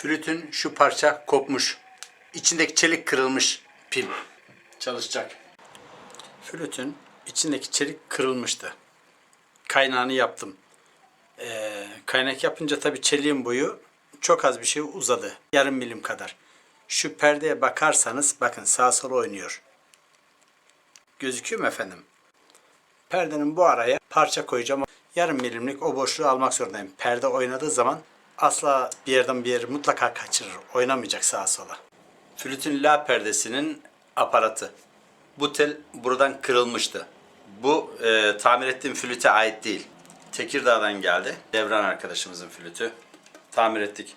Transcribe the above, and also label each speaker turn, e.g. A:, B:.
A: Flütün şu parça kopmuş. İçindeki çelik kırılmış pil. Çalışacak. Flütün içindeki çelik kırılmıştı. Kaynağını yaptım. Ee, kaynak yapınca tabii çeliğin boyu çok az bir şey uzadı. Yarım milim kadar. Şu perdeye bakarsanız bakın sağa sola oynuyor. Gözüküyor mu efendim? Perdenin bu araya parça koyacağım. Yarım milimlik o boşluğu almak zorundayım. Perde oynadığı zaman asla bir yerden bir yeri mutlaka kaçırır. Oynamayacak sağa sola. Flütün la perdesinin aparatı. Bu tel buradan kırılmıştı. Bu e, tamir ettiğim flüte ait değil. Tekirdağ'dan geldi. Devran arkadaşımızın flütü. Tamir ettik.